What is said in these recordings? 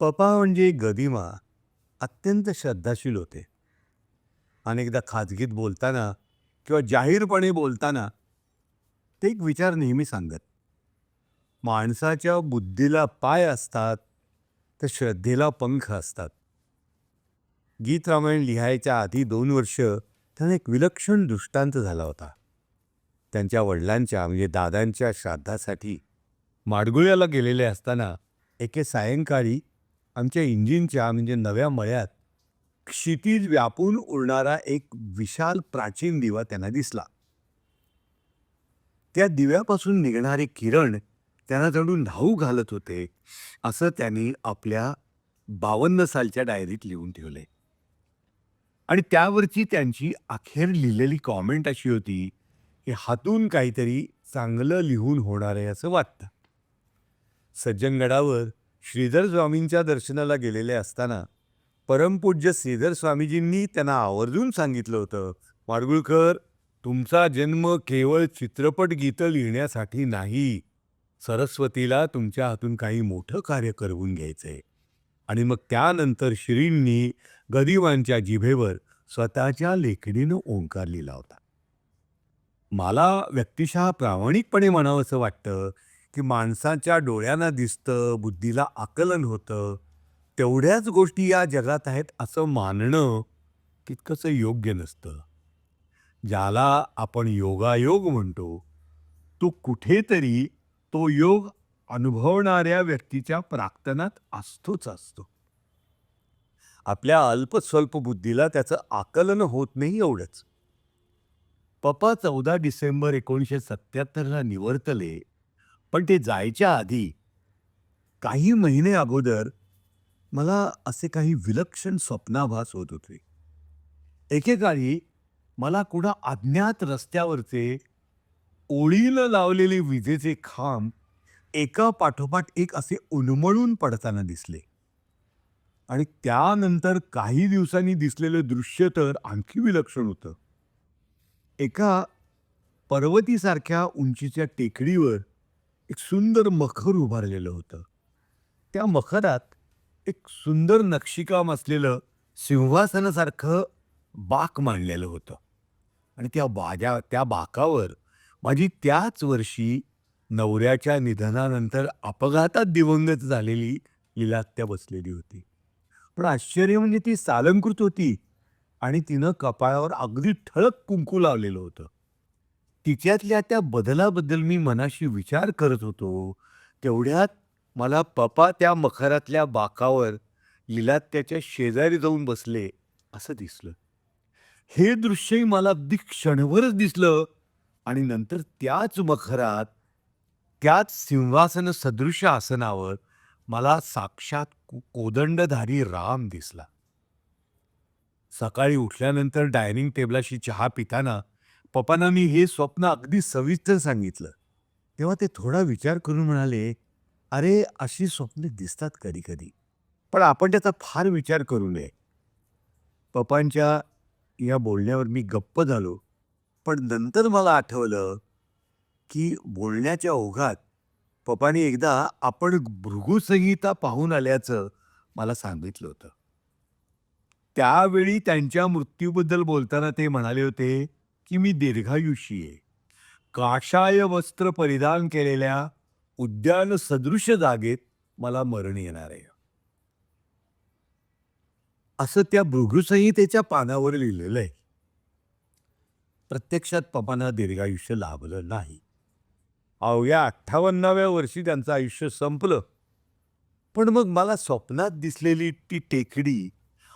Papa म्हणजे गदिमा अत्यंत श्रद्धाशील होते. अनेकदा खाजगीत बोलताना किंवा जाहीरपणे बोलताना ते एक विचार नेहमी सांगत. माणसाच्या बुद्धीला पाय असतात तर श्रद्धेला पंख असतात. गीत रामायण लिहायच्या आधी दोन वर्ष त्यांना एक विलक्षण दृष्टांत झाला होता. त्यांच्या वडिलांच्या म्हणजे दादांच्या श्राद्धासाठी माडगुळ्याला गेलेले असताना एके सायंकाळी आमच्या इंजिनच्या म्हणजे नव्या मळ्यात क्षितिज व्यापून उडणारा एक विशाल प्राचीन दिवा त्यांना दिसला. त्या दिव्यापासून निघणारे किरण त्यांना जणू न्हाऊ घालत होते असं त्यांनी आपल्या बावन्न सालच्या डायरीत लिहून ठेवले आणि त्यावरची त्यांची अखेर लिहिलेली कॉमेंट अशी होती की हातून काहीतरी चांगलं लिहून होणार आहे असं वाटतं. सज्जनगडावर श्रीधर स्वामींच्या दर्शनाला गेलेले असताना परमपूज्य श्रीधर स्वामीजींनी त्यांना आवर्जून सांगितलं होतं माडगुळकर तुमचा जन्म केवळ चित्रपट गीतं लिहिण्यासाठी नाही सरस्वतीला तुमच्या हातून काही मोठं कार्य करवून घ्यायचंय. आणि मग त्यानंतर श्रींनी गदिवांच्या जिभेवर स्वतःच्या लेखणीनं ओंकार लिहिला होता. मला व्यक्तिशः प्रामाणिकपणे म्हणावंसं वाटतं की माणसाच्या डोळ्यांना दिसतं बुद्धीला आकलन होतं. तेवढ्याच गोष्टी या जगात आहेत असं मानणं तितकंसं योग्य नसतं. ज्याला आपण योगायोग म्हणतो तो कुठेतरी तो योग अनुभवणाऱ्या व्यक्तीच्या प्राक्तनात असतोच असतो. आपल्या अल्पस्वल्प बुद्धीला त्याचं आकलन होत नाही एवढंच. पप्पा चौदा डिसेंबर एकोणीसशे सत्याहत्तरला निवर्तले. पण ते जायच्या आधी काही महिने अगोदर मला असे काही विलक्षण स्वप्नाभास होत होते. एकेकाळी मला कुणा अज्ञात रस्त्यावरचे ओळीनं लावलेले विजेचे खांब एका पाठोपाठ एक असे उन्मळून पडताना दिसले. आणि त्यानंतर काही दिवसांनी दिसलेलं दृश्य तर आणखी विलक्षण होतं. एका पर्वतीसारख्या उंचीच्या टेकडीवर एक सुंदर मखर उभारलेलं होतं. त्या मखरात एक सुंदर नक्षीकाम असलेलं सिंहासनासारखं बाक मांडलेलं होतं. आणि त्या बाजा त्या बाकावर माझी त्याच वर्षी नवऱ्याच्या निधनानंतर अपघातात दिवंगत झालेली लिलात्या बसलेली होती. पण आश्चर्य म्हणजे ती सालंकृत होती आणि तिनं कपाळावर अगदी ठळक कुंकू लावलेलं होतं. तिच्यातल्या त्या बदलाबद्दल मी मनाशी विचार करत होतो. तेवढ्यात मला पप्पा त्या मखरातल्या बाकावर लिलात्याच्या शेजारी जाऊन बसले असं दिसलं. हे दृश्यही मला अगदी क्षणभरच दिसलं आणि नंतर त्याच मखरात त्याच सिंहासन सदृश आसनावर मला साक्षात को- कोदंडधारी राम दिसला. सकाळी उठल्यानंतर डायनिंग टेबलाशी चहा पिताना पप्पांना मी हे स्वप्न अगदी सविस्तर सांगितलं. तेव्हा ते थोडा विचार करून म्हणाले अरे अशी स्वप्ने दिसतात कधी कधी पण आपण त्याचा फार विचार करू नये. पप्पांच्या या बोलण्यावर मी गप्प झालो पण नंतर मला आठवलं की बोलण्याच्या ओघात पप्पाने एकदा आपण भृगुसंहिता पाहून आल्याचं मला सांगितलं होतं. त्यावेळी त्यांच्या मृत्यूबद्दल बोलताना ते म्हणाले होते की मी दीर्घायुषी आहे. काशाय वस्त्र परिधान केलेल्या उद्यान सदृश जागेत मला मरण येणार आहे. असं त्या भृगुसंहितेच्या पानावर लिहिलेलं आहे. प्रत्यक्षात पपांना दीर्घायुष्य लाभलं नाही. अवघ्या अठ्ठावन्नाव्या वर्षी त्यांचं आयुष्य संपलं. पण मग मला स्वप्नात दिसलेली ती टेकडी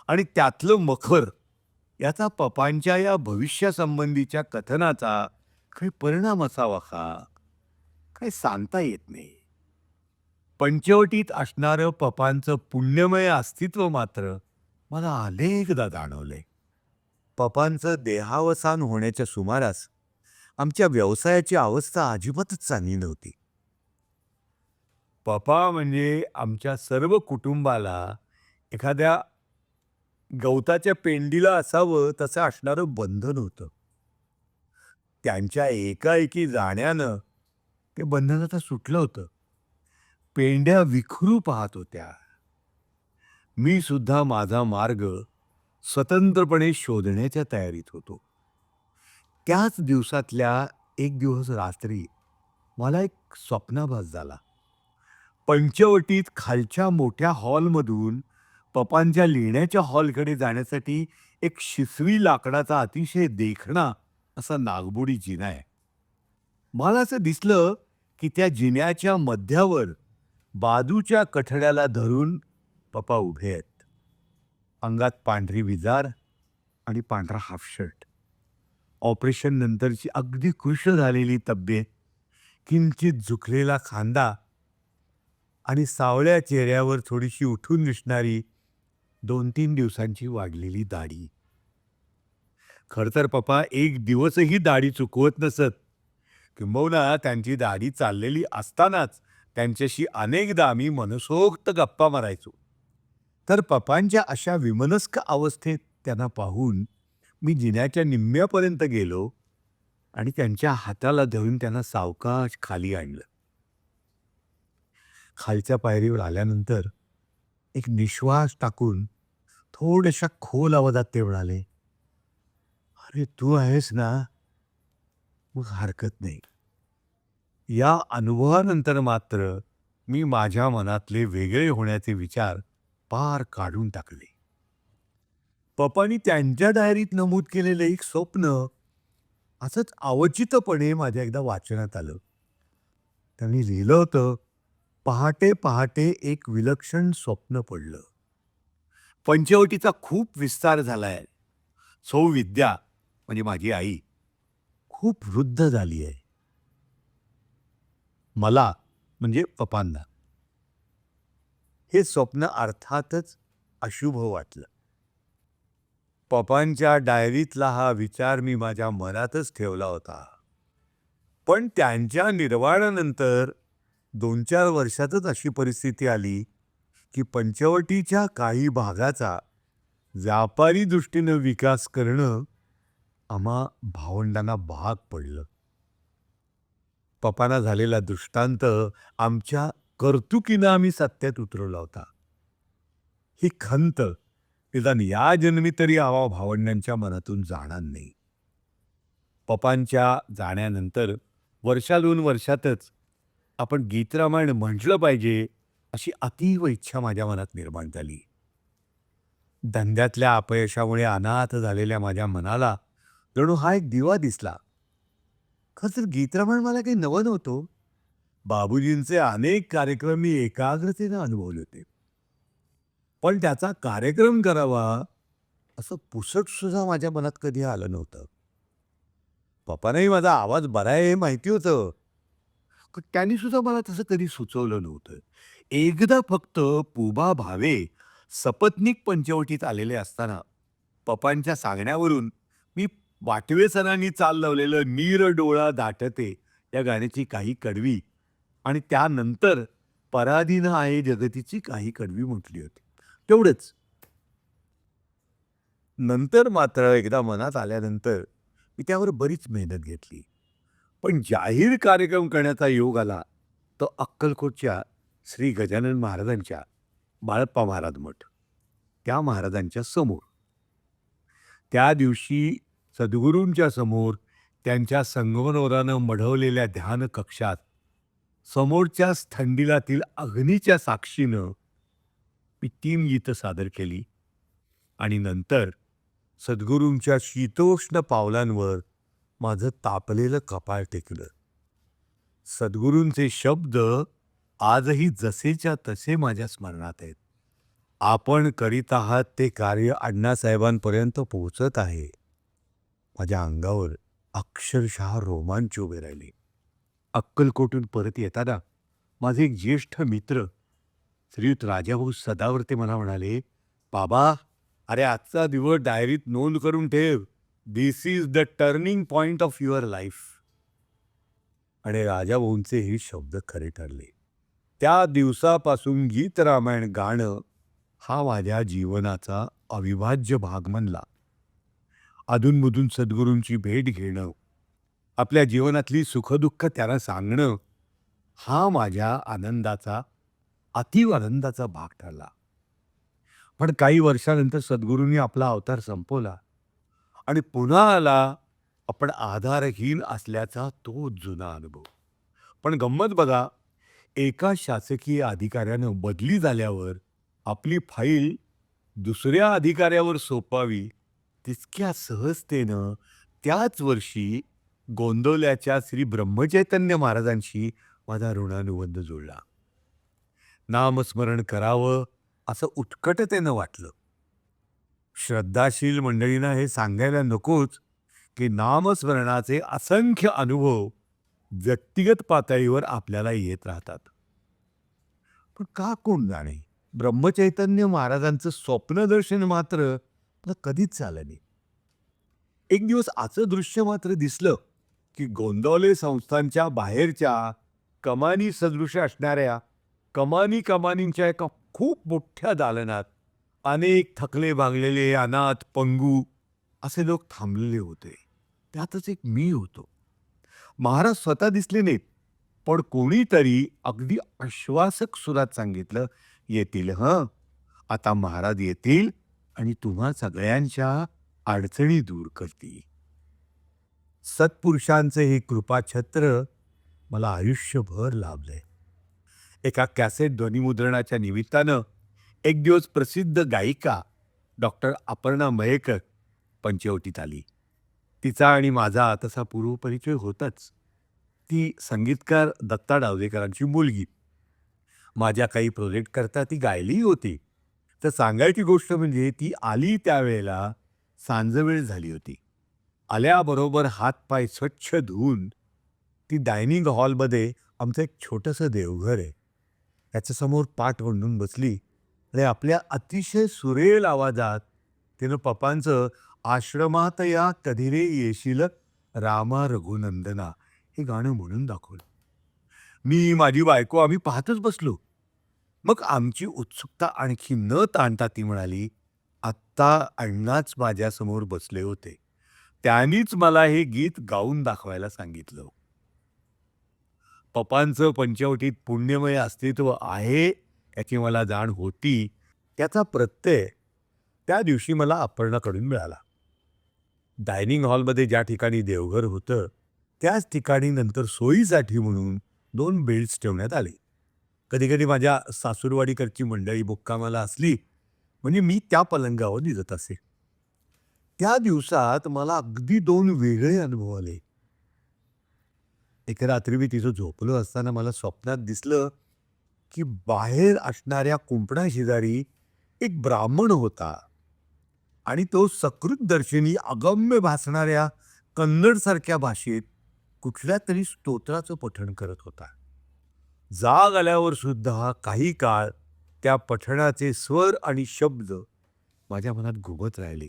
आणि त्यातलं मखर याचा पपांच्या या भविष्यासंबंधीच्या कथनाचा काही परिणाम असावा का? काही सांगता येत नाही. पंचवटीत असणारं पपांचं पुण्यमय अस्तित्व मात्र मला अनेकदा जाणवलंय. पपांचं देहावसान होण्याच्या सुमारास आमच्या व्यवसायाची अवस्था अजिबातच चांगली नव्हती. पपा म्हणजे आमच्या सर्व कुटुंबाला एखाद्या गवताच्या पेंडीला असावं तसं असणारं बंधन होतं. त्यांच्या एकाएकी जाण्यानं ते बंधन आता सुटलं होतं. पेंड्या विखरू पाहत होत्या. मी सुद्धा माझा मार्ग स्वतंत्रपणे शोधण्याच्या तयारीत होतो. त्याच दिवसातल्या एक दिवस रात्री मला एक स्वप्नाभास झाला. पंचवटीत खालच्या मोठ्या हॉलमधून पपांच्या लिहिण्याच्या हॉलकडे जाण्यासाठी एक शिसवी लाकडाचा अतिशय देखणा असा नागबुडी जिना आहे. मला असं दिसलं की त्या जिन्याच्या मध्यावर बाजूच्या कठड्याला धरून पप्पा उभे आहेत. अंगात पांढरी विजार आणि पांढरा हाफशर्ट ऑपरेशन नंतरची अगदी कृष्ण झालेली तब्येत किंचित झुकलेला खांदा आणि सावळ्या चेहऱ्यावर थोडीशी उठून दिसणारी दोन तीन दिवसांची वाढलेली दाढी. खरं तर पप्पा एक दिवसही दाढी चुकवत नसत. किंबहुना त्यांची दाढी चाललेली असतानाच त्यांच्याशी अनेकदा आम्ही मनसोक्त गप्पा मारायचो. तर पप्पांच्या अशा विमनस्क अवस्थेत त्यांना पाहून मी जिन्याच्या निम्म्यापर्यंत गेलो आणि त्यांच्या हाताला धरून त्यांना सावकाश खाली आणलं. खालच्या पायरीवर आल्यानंतर एक निश्वास टाकून थोड्याशा खोल आवाजात ते म्हणाले अरे तू आहेस ना मग हरकत नाही. या अनुभवानंतर मात्र मी माझ्या मनातले वेगळे होण्याचे विचार पार काढून टाकले. पप्पानी त्यांच्या डायरीत नमूद केलेलं एक स्वप्न असंच अवचितपणे माझ्या एकदा वाचनात आलं. त्यांनी लिहिलं होतं पहाटे पहाटे एक विलक्षण स्वप्न पडलं. पंचवटीचा खूप विस्तार झालाय. सौविद्या म्हणजे माझी आई खूप वृद्ध झाली आहे. मला म्हणजे पप्पांना. हे स्वप्न अर्थातच अशुभ वाटलं. पप्पांच्या डायरीतला हा विचार मी माझ्या मनातच ठेवला होता. पण त्यांच्या निर्वाणानंतर दोन चार वर्षातच अशी परिस्थिती आली की पंचवटीच्या काही भागाचा व्यापारी दृष्टीनं विकास करणं आम्हा भावंडांना भाग पडलं. पप्पांना झालेला दृष्टांत आमच्या कर्तुकीनं आम्ही सत्यात उतरवला होता. ही खंत निदान या जन्मी तरी आवा भावंडांच्या मनातून जाणार नाही. पप्पांच्या जाण्यानंतर वर्षा दोन वर्षातच आपण गीतरामायण म्हटलं पाहिजे अशी अतीव इच्छा माझ्या मनात निर्माण झाली. धंद्यातल्या अपयशामुळे अनाथ झालेल्या माझ्या मनाला जणू हा एक दिवा दिसला. खरं तर गीतरामायण मला काही नवं नव्हतं. बाबूजींचे अनेक कार्यक्रम मी एकाग्रतेनं अनुभवले होते. पण त्याचा कार्यक्रम करावा असं पुसट सुद्धा माझ्या मनात कधी आलं नव्हतं. पप्पांनाही माझा आवाज बरा आहे हे माहिती होतं. त्यांनी सुद्धा मला तसं कधी सुचवलं नव्हतं. एकदा फक्त पुबा भावे सपत्नीक पंचवटीत आलेले असताना पप्पांच्या सांगण्यावरून मी वाटवे सरांनी चाल लावलेलं नीर डोळा दाटते या गाण्याची काही कडवी आणि त्यानंतर पराधीन आहे जगतीची काही कडवी म्हटली होती. तेवढंच. नंतर मात्र एकदा मनात आल्यानंतर मी त्यावर बरीच मेहनत घेतली. पण जाहीर कार्यक्रम करण्याचा योग आला तो अक्कलकोटच्या श्री गजानन महाराजांच्या बाळप्पा महाराज मठ त्या महाराजांच्या समोर. त्या दिवशी सद्गुरूंच्या समोर त्यांच्या संगमनोरानं मढवलेल्या ध्यान कक्षात समोरच्याच थंडीलातील अग्नीच्या साक्षीनं मी तीन गीतं सादर केली आणि नंतर सद्गुरूंच्या शीतोष्ण पावलांवर माझं तापलेलं कपाळ टेकलं. सद्गुरूंचे शब्द आजही जसेच्या तसे माझ्या स्मरणात आहेत. आपण करीत आहात ते कार्य अण्णासाहेबांपर्यंत पोहोचत आहे. माझ्या अंगावर अक्षरशः रोमांच उभे राहिले. अक्कलकोटून परत येताना माझे एक ज्येष्ठ मित्र श्रीयुत राजाभाऊ सदावर्ते मला म्हणाले बाबा अरे आजचा दिवस डायरीत नोंद करून ठेव. This is the turning point of your life आणि राजाभाऊंचे हे शब्द खरे ठरले. त्या दिवसापासून गीत रामायण गाणं हा माझ्या जीवनाचा अविभाज्य भाग म्हणला अधूनमधून सद्गुरूंची भेट घेणं आपल्या जीवनातली सुखदुःख त्यांना सांगणं हा माझ्या आनंदाचा अतिव आनंदाचा भाग ठरला. पण काही वर्षानंतर सद्गुरूंनी आपला अवतार संपवला. आणि पुन्हा आला आपण आधारहीन असल्याचा तो जुना अनुभव. पण गंमत बघा एका शासकीय अधिकाऱ्यानं बदली झाल्यावर आपली फाईल दुसऱ्या अधिकाऱ्यावर सोपावी तितक्या सहजतेनं त्याच वर्षी गोंदवल्याच्या श्री ब्रह्मचैतन्य महाराजांशी माझा ऋणानुबंध जुळला नामस्मरण करावं असं उत्कटतेनं वाटलं. श्रद्धाशील मंडळींना हे सांगायला नकोच की नामस्मरणाचे असंख्य अनुभव व्यक्तिगत पातळीवर आपल्याला येत राहतात. पण का कोण जाणे? ब्रह्मचैतन्य महाराजांचं स्वप्नदर्शन मात्र मला कधीच झालं नाही. एक दिवस असं दृश्य मात्र दिसलं की गोंदवले संस्थांच्या बाहेरच्या कमानी सदृश असणाऱ्या कमानी कमानींच्या एका खूप मोठ्या दालनात अनेक थकले भागलेले अनाथ पंगू असे लोक थांबलेले होते. त्यातच एक मी होतो. महाराज स्वतः दिसले नाहीत पण कोणीतरी अगदी आश्वासक सुरात सांगितलं येतील हं. आता महाराज येतील आणि तुम्हा सगळ्यांच्या अडचणी दूर करतील. सत्पुरुषांचे हे कृपाछत्र मला आयुष्यभर लाभलंय. एका कॅसेट ध्वनिमुद्रणाच्या निमित्तानं एक दिवस प्रसिद्ध गायिका डॉक्टर अपर्णा मयेकर पंचवटीत आली. तिचा आणि माझा तसा पूर्वपरिचय होताच. ती संगीतकार दत्ता डावदेकरांची मुलगी. माझ्या काही प्रोजेक्ट करता ती गायलीही होती. तर सांगायची गोष्ट म्हणजे ती आली त्यावेळेला सांजवेळ झाली होती. आल्याबरोबर हातपाय स्वच्छ धुवून ती डायनिंग हॉलमध्ये आमचं एक छोटंसं देवघर आहे. त्याच्यासमोर पाठ वंडून बसली. आणि आपल्या अतिशय सुरेल आवाजात तिनं पप्पांचं आश्रमात या कधीरे येशील रामा रघुनंदना हे गाणं म्हणून दाखवलं. मी माझी बायको आम्ही पाहतच बसलो. मग आमची उत्सुकता आणखी न ताणता ती म्हणाली आत्ता अण्णाच माझ्यासमोर बसले होते. त्यांनीच मला हे गीत गाऊन दाखवायला सांगितलं. पपांचं पंचवटीत पुण्यमय अस्तित्व आहे याची मला जाण होती त्याचा प्रत्यय त्या दिवशी मला अपर्णाकडून मिळाला. डायनिंग हॉलमध्ये ज्या ठिकाणी देवघर होतं त्याच ठिकाणी नंतर सोयीसाठी म्हणून दोन बेड्स ठेवण्यात आले. कधीकधी माझ्या सासूरवाडीकडची मंडळी मुक्कामाला असली म्हणजे मी त्या पलंगावर निजत असे. त्या दिवसात मला अगदी दोन वेगळे अनुभव आले. एका रात्री मी तिथं झोपलो असताना मला स्वप्नात दिसलं की बाहेर असणाऱ्या कुंपणा शेजारी एक ब्राह्मण होता. आणि तो सकृत दर्शनी अगम्य भासणाऱ्या कन्नडसारख्या भाषेत कुठल्या तरी स्तोत्राचं पठण करत होता. जाग आल्यावर सुद्धा काही काळ त्या पठणाचे स्वर आणि शब्द माझ्या मनात घुमत राहिले.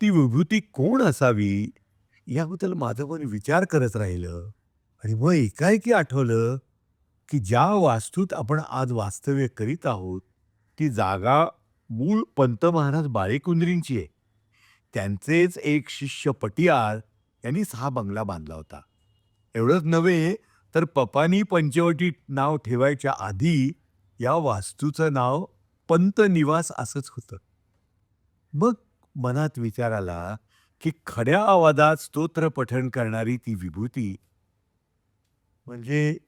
ती विभूती कोण असावी याबद्दल माझं मन विचार करत राहिलं आणि मग एकाएकी आठवलं की ज्या वास्तूत आपण आज वास्तव्य करीत आहोत ती जागा मूळ पंत महाराज बाळेकुंद्रींची आहे. त्यांचेच एक शिष्य पटियार यांनीच हा बंगला बांधला होता. एवढंच नव्हे तर पपानी पंचवटीत नाव ठेवायच्या आधी या वास्तूचं नाव पंत निवास असंच होतं. मग मनात विचार आला की खड्या आवाजात स्तोत्र पठण करणारी ती विभूती म्हणजे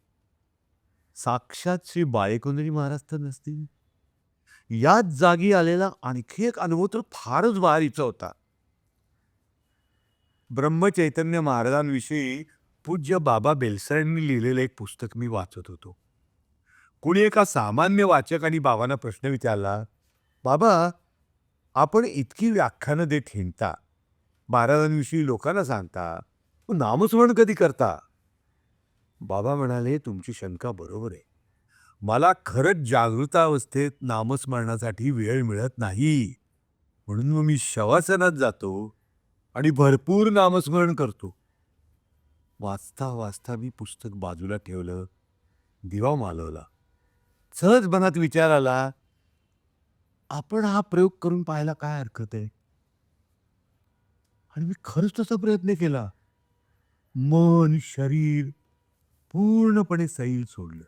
साक्षात श्री बाळेकुंदरी महाराज तर नसतील. याच जागी आलेला आणखी एक अनुभव तर फारच भारीचा होता. ब्रह्मचैतन्य महाराजांविषयी पूज्य बाबा बेलसरांनी लिहिलेलं एक पुस्तक मी वाचत होतो. कुणी एका सामान्य वाचकाने बाबांना प्रश्न विचारला बाबा आपण इतकी व्याख्यानं देत हिंडता. महाराजांविषयी लोकांना सांगता. नामस्मरण कधी करता? बाबा म्हणाले तुमची शंका बरोबर आहे. मला खरंच जागृतावस्थेत नामस्मरणासाठी वेळ मिळत नाही. म्हणून मग मी शवासनात जातो आणि भरपूर नामस्मरण करतो. वाचता वाचता मी पुस्तक बाजूला ठेवलं दिवा मालवला. सहज मनात विचार आला आपण हा प्रयोग करून पाहायला काय हरकत आहे? आणि मी खरंच तसा प्रयत्न केला. मन शरीर पूर्णपणे सैल सोडलं.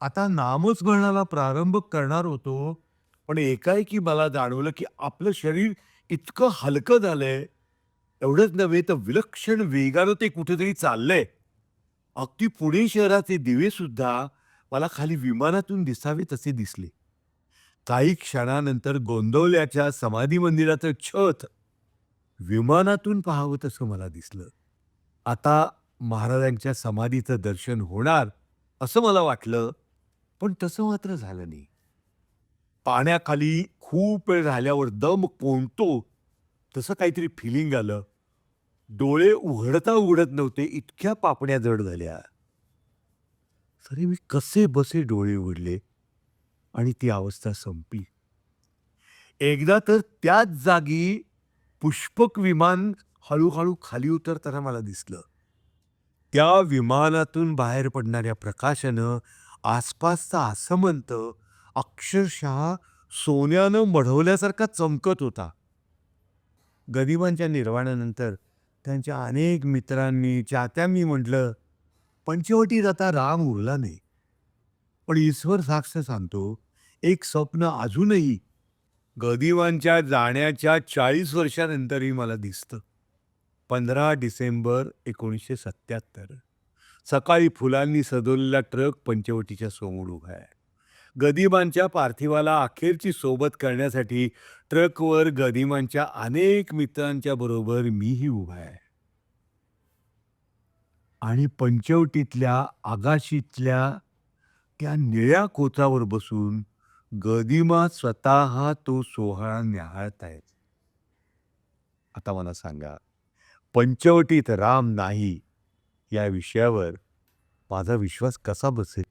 आता नामस्मरणाला प्रारंभ करणार होतो पण एकाएकी मला जाणवलं की आपलं शरीर इतकं हलकं झालंय एवढंच नव्हे तर विलक्षण वेगानं ते कुठेतरी चाललंय. अगदी पुणे शहराचे दिवे सुद्धा मला खाली विमानातून दिसावे तसे दिसले. काही क्षणानंतर गोंदवल्याच्या समाधी मंदिराचं छत विमानातून पाहावं तसं मला दिसलं. आता महाराजांच्या समाधीचं दर्शन होणार असं मला वाटलं पण तसं मात्र झालं नाही. पाण्याखाली खूप वेळ राहिल्यावर दम कोणतो तसं काहीतरी फिलिंग आलं. डोळे उघडता उघडत नव्हते इतक्या पापण्या जड झाल्या. तरी मी कसे बसे डोळे उघडले आणि ती अवस्था संपली. एकदा तर त्याच जागी पुष्पक विमान हळूहळू खाली उतरताना मला दिसलं. त्या विमानातून बाहेर पडणाऱ्या प्रकाशानं आसपासचा आसमंत अक्षरशः सोन्यानं मढवल्यासारखा चमकत होता. गदिमांच्या निर्वाणानंतर त्यांच्या अनेक मित्रांनी चात्यांनी म्हटलं पंचवटीत आता राम उरला नाही. पण ईश्वर साक्ष सांगतो एक स्वप्न अजूनही गदिमांच्या जाण्याच्या चाळीस वर्षानंतरही मला दिसतं. पंधरा डिसेंबर एकोणीसशे सत्याहत्तर. सकाळी फुलांनी सजवलेला ट्रक पंचवटीच्या समोर उभा आहे. गदिमांच्या पार्थिवाला अखेरची सोबत करण्यासाठी ट्रकवर गदिमांच्या अनेक मित्रांच्या बरोबर मीही उभा आहे. आणि पंचवटीतल्या आगाशीतल्या त्या निळ्या कोचावर बसून गदिमा स्वतः तो सोहळा न्याहाळतायत आता मला सांगा पंचवटीत राम नाही या विषयावर माझा विश्वास कसा बसेल?